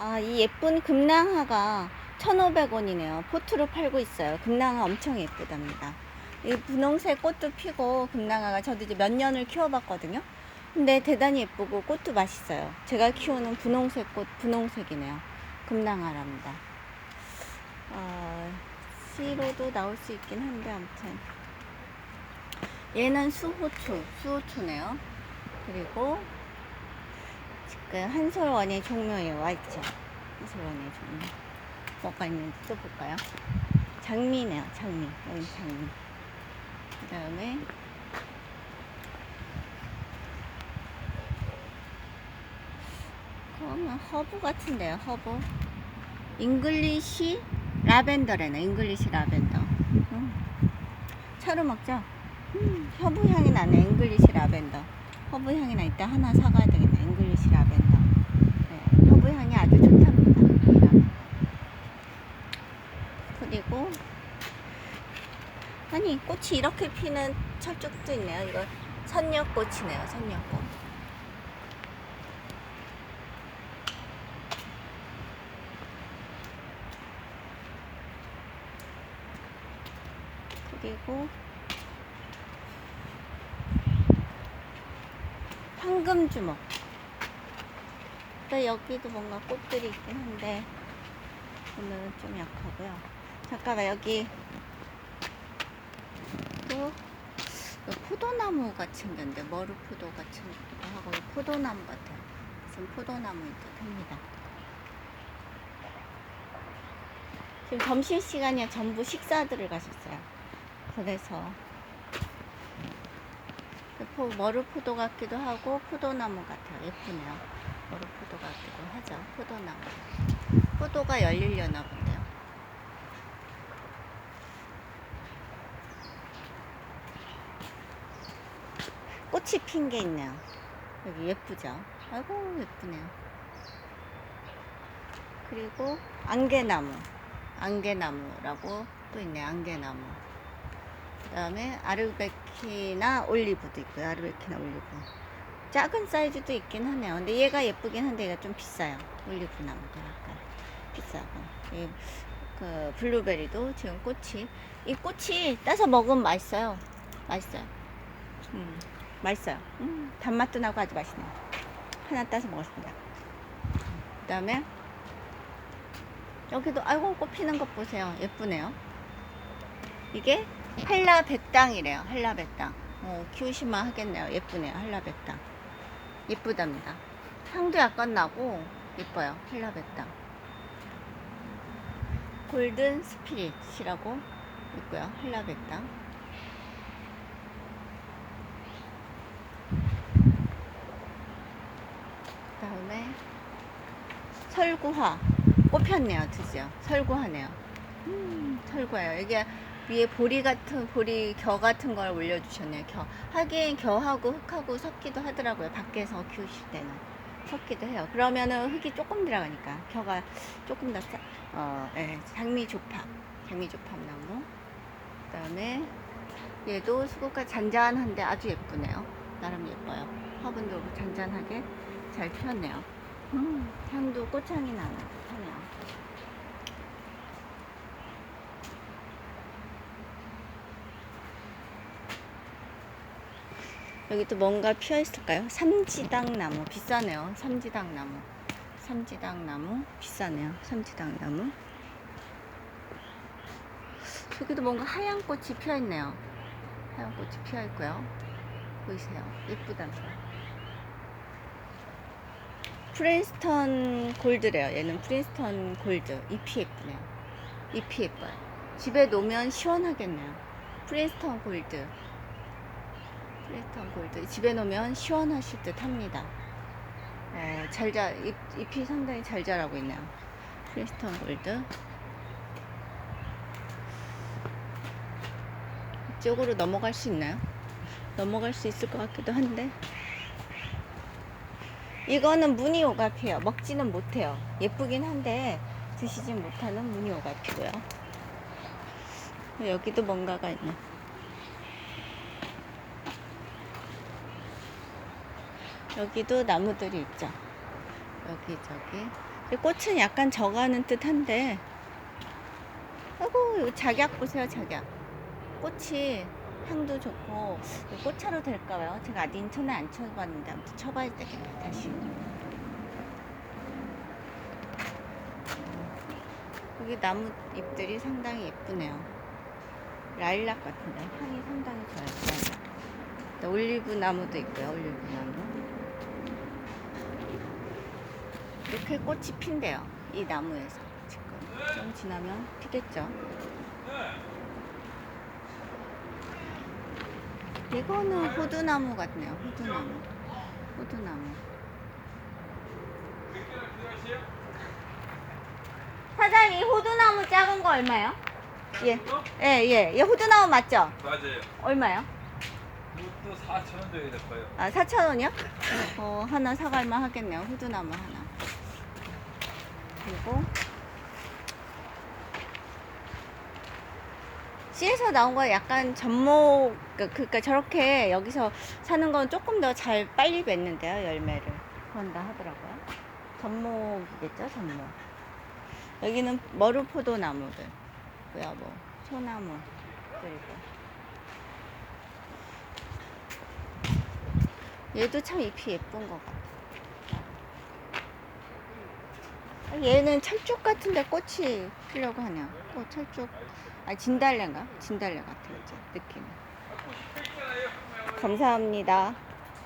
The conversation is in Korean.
아, 이 예쁜 금낭화가 1,500원이네요. 포트로 팔고 있어요. 금낭화 엄청 예쁘답니다. 이 분홍색 꽃도 피고 금낭화가 저도 이제 몇 년을 키워봤거든요. 근데 대단히 예쁘고 꽃도 맛있어요. 제가 키우는 분홍색 꽃, 분홍색이네요. 금낭화랍니다. 어, 씨로도 나올 수 있긴 한데 아무튼 얘는 수호초, 수호초네요. 그리고 지금 한솔원의 종묘에 와 있죠. 한솔원의 종묘. 뭐가 있는지 또 볼까요? 장미네요, 장미. 여기 장미. 그 다음에 그러면 허브 같은데요, 허브. 잉글리시 라벤더래네, 잉글리시 라벤더. 음. 차로 먹죠? 음, 허브 향이 나네, 잉글리시 라벤더. 허브 향이 나 이따 하나 사가야 되겠네, 잉글리시 라벤더. 네, 허브 향이 아주 좋답니다. 그리고 아니 꽃이 이렇게 피는 철쭉도 있네요. 이거 선녀꽃이네요. 선녀꽃. 그리고 황금주먹. 또 여기도 뭔가 꽃들이 있긴 한데 오늘은 좀 약하고요. 잠깐만 여기 또그 포도나무 같이 생겼는데 머루포도 같이 생기기도 하고 이 포도나무 같아요. 무슨 포도나무인 듯 합니다. 지금 점심 시간이야 전부 식사들을 가셨어요. 그래서 그 포- 머루포도 같기도 하고 포도나무 같아요. 예쁘네요. 머루포도 하죠. 포도나무. 포도가 열리려나 본데요. 꽃이 핀 게 있네요. 여기 예쁘죠? 아이고, 예쁘네요. 그리고 안개나무. 안개나무라고 또 있네요. 안개나무. 그 다음에 아르베키나 올리브도 있고요. 아르베키나 올리브. 작은 사이즈도 있긴 하네요. 근데 얘가 예쁘긴 한데 얘가 좀 비싸요. 올리브 나무가 약간 비싸고. 이, 그 블루베리도 지금 꽃이 이 꽃이 따서 먹으면 맛있어요. 맛있어요. 음, 맛있어요. 음, 단맛도 나고 아주 맛있네요. 하나 따서 먹었습니다. 그 다음에 여기도 아이고 꽃 피는 것 보세요. 예쁘네요. 이게 한라백당이래요. 한라백당. 어, 키우시면 하겠네요. 예쁘네요. 한라백당. 예쁘답니다. 향도 약간 나고 예뻐요. 한라백당. 골든 스피릿이라고 있고요. 한라백당. 그다음에 설구화 꽃 폈네요. 드디어 설구화네요. 음, 설구화요. 이게 위에 보리 같은 보리 겨 같은 걸 올려주셨네요. 겨 하긴 겨하고 흙하고 섞기도 하더라고요. 밖에서 키우실 때는 섞기도 해요. 그러면은 흙이 조금 들어가니까 겨가 조금 더 싸- 어, 예, 장미 조팝, 장미 조팝 나무. 그다음에 얘도 수국화 잔잔한데 아주 예쁘네요. 나름 예뻐요. 화분도 잔잔하게 잘 피었네요. 음, 향도 꽃향이 나는 듯하네요. 여기 또 뭔가 피어 있을까요? 삼지당 나무 비싸네요. 삼지당 나무. 삼지당 나무 비싸네요. 삼지당 나무. 여기도 뭔가 하얀 꽃이 피어 있네요. 하얀 꽃이 피어 있고요. 보이세요? 예쁘답니다. 프린스턴 골드래요. 얘는 프린스턴 골드. 잎이 예쁘네요. 잎이 예뻐요. 집에 놓으면 시원하겠네요. 프린스턴 골드. 프린스턴 골드. 집에 놓으면 시원하실 듯 합니다. 어, 잘 자, 잎, 잎이 상당히 잘 자라고 있네요. 프린스턴 골드. 이쪽으로 넘어갈 수 있나요? 넘어갈 수 있을 것 같기도 한데. 이거는 무늬 오가피예요. 먹지는 못해요. 예쁘긴 한데 드시진 못하는 무늬 오가피고요. 여기도 뭔가가 있네. 여기도 나무들이 있죠. 여기 저기. 이 꽃은 약간 져가는 듯한데. 아이고 작약 보세요 작약. 꽃이 향도 좋고 꽃차로 될까요? 제가 아직 인천에 안 쳐봤는데 아무튼 쳐봐야 되겠네요 다시. 여기 나무 잎들이 상당히 예쁘네요. 라일락 같은데. 향이 상당히 좋아요. 네, 올리브 나무도 있고요 올리브 나무 이렇게 꽃이 핀대요. 이 나무에서 지금 좀 지나면 피겠죠. 이거는 호두나무 같네요. 호두나무. 호두나무. 사장님, 이 호두나무 작은 거 얼마요? 예. 예, 예. 이 호두나무 맞죠? 맞아요. 얼마요? 이것도 4천 원 정도 될 거예요. 아, 4,000원이요? 어, 하나 사갈만 하겠네요. 호두나무 하나. 그리고 씨에서 나온 거 약간 접목, 그- 그러니까 저렇게 여기서 사는 건 조금 더 잘 빨리 맺는데요, 열매를. 그런다 하더라고요. 접목이겠죠, 접목. 여기는 머루포도 나무들. 뭐야, 뭐, 소나무. 그리고. 얘도 참 잎이 예쁜 것 같아. 아, 얘는 철쭉 같은데 꽃이 피려고 하네요. 꽃 철쭉. 아 진달래인가? 진달래 같아요. 이제 느낌. 감사합니다.